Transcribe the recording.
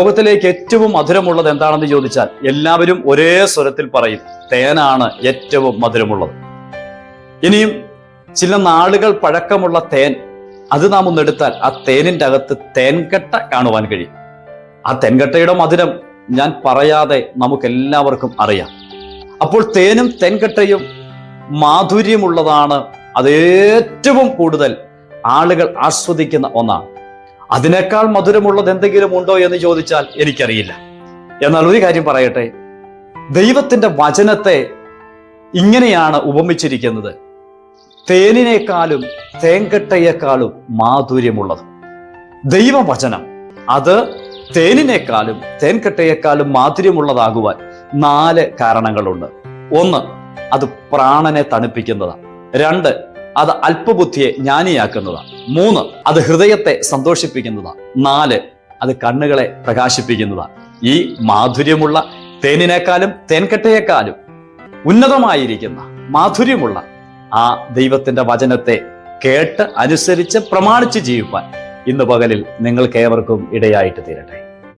ലോകത്തിലേക്ക് ഏറ്റവും മധുരമുള്ളത് എന്താണെന്ന് ചോദിച്ചാൽ എല്ലാവരും ഒരേ സ്വരത്തിൽ പറയും തേനാണ് ഏറ്റവും മധുരമുള്ളത്. ഇനിയും ചില നാളുകൾ പഴക്കമുള്ള തേൻ അത് നാം ഒന്നെടുത്താൽ ആ തേനിന്റെ അകത്ത് തേൻകട്ട കാണുവാൻ കഴിയും. ആ തെൻകട്ടയുടെ മധുരം ഞാൻ പറയാതെ നമുക്ക് എല്ലാവർക്കും അറിയാം. അപ്പോൾ തേനും തെൻകട്ടയും മാധുര്യമുള്ളതാണ് അത് ഏറ്റവും കൂടുതൽ ആളുകൾ ആസ്വദിക്കുന്ന ഒന്നാണ്. അതിനേക്കാൾ മധുരമുള്ളത് എന്തെങ്കിലും ഉണ്ടോ എന്ന് ചോദിച്ചാൽ എനിക്കറിയില്ല. എന്നാൽ ഒരു കാര്യം പറയട്ടെ. ദൈവത്തിന്റെ വചനത്തെ ഇങ്ങനെയാണ് ഉപമിച്ചിരിക്കുന്നത്. തേനിനേക്കാളും തേങ്കട്ടയേക്കാളും മാധുര്യമുള്ളത്. ദൈവവചനം അത് തേനിനേക്കാളും തേൻകട്ടയേക്കാളും മാധുര്യമുള്ളതാകുവാൻ നാല് കാരണങ്ങളുണ്ട്. ഒന്ന് അത് പ്രാണനെ തണുപ്പിക്കുന്നതാണ്. രണ്ട് അത് അല്പബുദ്ധിയെ ജ്ഞാനിയാക്കുന്നതാണ്. മൂന്ന് അത് ഹൃദയത്തെ സന്തോഷിപ്പിക്കുന്നതാണ്. നാല് അത് കണ്ണുകളെ പ്രകാശിപ്പിക്കുന്നതാണ്. ഈ മാധുര്യമുള്ള തേനിനേക്കാളും തേൻകട്ടയേക്കാളും ഉന്നതമായിരിക്കുന്ന മാധുര്യമുള്ള ആ ദൈവത്തിന്റെ വചനത്തെ കേട്ട് അനുസരിച്ച് പ്രമാണിച്ച് ജീവിപ്പാൻ ഇന്ന് പകലിൽ നിങ്ങൾക്ക് ഏവർക്കും ഇടയായിട്ട് തീരട്ടെ.